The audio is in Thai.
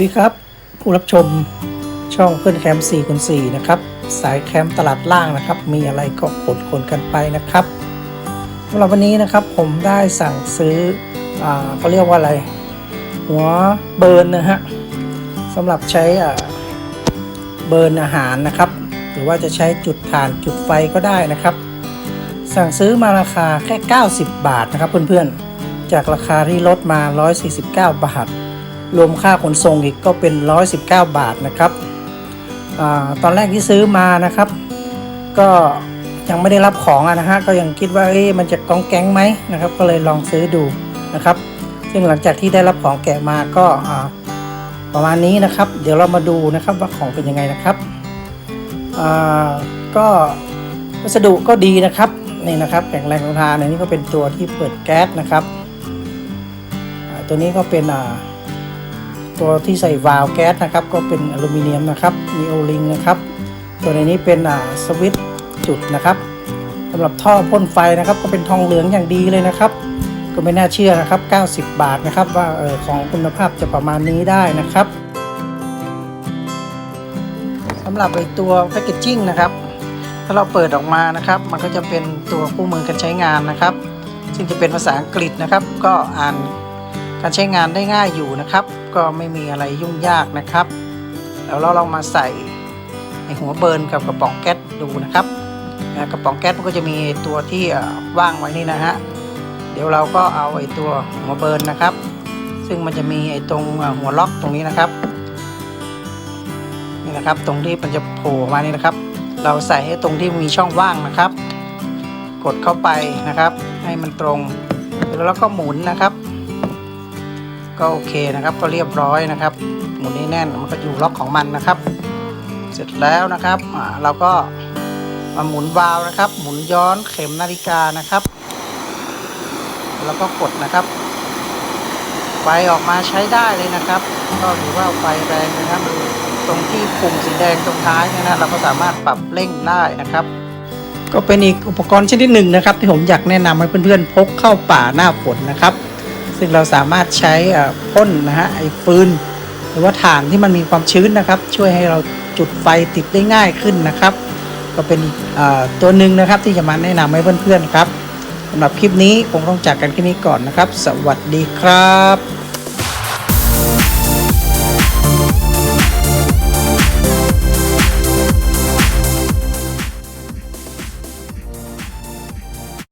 ดีครับ ผู้รับชมช่องเพื่อนแคมป์4คูณ4นะครับ สายแคมป์ตลาดล่างนะครับ มีอะไรก็ขนขนกันไปนะครับสำหรับวันนี้นะครับผมได้สั่งซื้ออ่าเขาเรียกว่าอะไร หัวเบิร์นนะฮะสำหรับใช้อ่าเบิร์นอาหารนะครับ หรือว่าจะใช้จุดถ่านจุดไฟก็ได้นะครับ สั่งซื้อมาราคาแค่ 90 บาทนะครับเพื่อนๆ จากราคาที่ลดมา 149 บาท รวมค่าขนส่งอีกก็เป็น 119 บาทนะครับอตอนแรกที่ซื้อมานะครับ ก็ยังไม่ได้รับของอะนะฮะก็ยังคิดว่าเอ๊ะมันจะกองแก๊งไหมนะครับ ก็เลยลองซื้อดูนะครับ ซึ่งหลังจากที่ได้รับของแกะมาก็ประมาณนี้นะครับ เดี๋ยวเรามาดูนะครับว่าของเป็นยังไงนะครับก็วัสดุก็ดีนะครับนี่นะครับแข็งแรงทนทานอันนี้ก็เป็นตัวที่เปิดแก๊สนะครับตัวนี้ก็เป็นอ่า ตัวที่ใส่วาล์วแก๊สนะครับ ก็เป็นอลูมิเนียมนะครับ มีโอลิงนะครับ ตัวในนี้เป็นสวิตช์จุดนะครับสำหรับท่อพ่นไฟนะครับ ก็เป็นทองเหลืองอย่างดีเลยนะครับ ก็ไม่น่าเชื่อนะครับ 90 บาทนะครับ ว่าออของคุณภาพจะประมาณนี้ได้นะครับสำหรับไอตัวแพคเกจจิ้งนะครับถ้าเราเปิดออกมานะครับ มันก็จะเป็นตัวคู่มือการใช้งานนะครับ ซึ่งจะเป็นภาษาอังกฤษนะครับ ก็อ่าน การใช้งานได้ง่ายอยู่นะครับ ก็ไม่มีอะไรยุ่งยากนะครับ แล้วเราลองมาใส่ในหัวเบิร์นกับกระป๋องแก๊สดูนะครับกระป๋องแก๊สมันก็จะมีตัวที่ว่างไว้นี่นะฮะเดี๋ยวเราก็เอาไอ้ตัวหัวเบิร์นนะครับ ซึ่งมันจะมีไอ้ตรงหัวล็อกตรงนี้นะครับนี่นะครับ ตรงที่มันจะโผล่ออกมานี่นะครับ เราใส่ให้ตรงที่มีช่องว่างนะครับ กดเข้าไปนะครับ ให้มันตรงแล้วเราก็หมุนนะครับ ก็โอเคนะครับ ก็เรียบร้อยนะครับ หมุนให้แน่นมันก็อยู่ล็อกของมันนะครับ เสร็จแล้วนะครับเราก็มาหมุนวาล์วนะครับ หมุนย้อนเข็มนาฬิกานะครับ แล้วก็กดนะครับ ไฟออกมาใช้ได้เลยนะครับ ก็ถือว่าไฟแรงนะครับ ตรงที่ปุ่มสีแดงตรงท้ายเนี่ยนะเราก็สามารถปรับเร่งได้นะครับ ก็เป็นอีกอุปกรณ์ชนิดหนึ่งนะครับ ที่ผมอยากแนะนำให้เพื่อนๆพกเข้าป่าหน้าฝนนะครับ ซึ่งเราสามารถใช้อ่อพ่นนะฮะไอ้ฟืนหรือว่าถ่านที่มันมีความชื้นนะครับ ช่วยให้เราจุดไฟติดได้ง่ายขึ้นนะครับ ก็เป็นอีกตัวหนึ่งนะครับที่จะมาแนะนำให้เพื่อนๆครับสำหรับคลิปนี้คงต้องจากกันแค่นี้ก่อนนะครับ สวัสดีครับ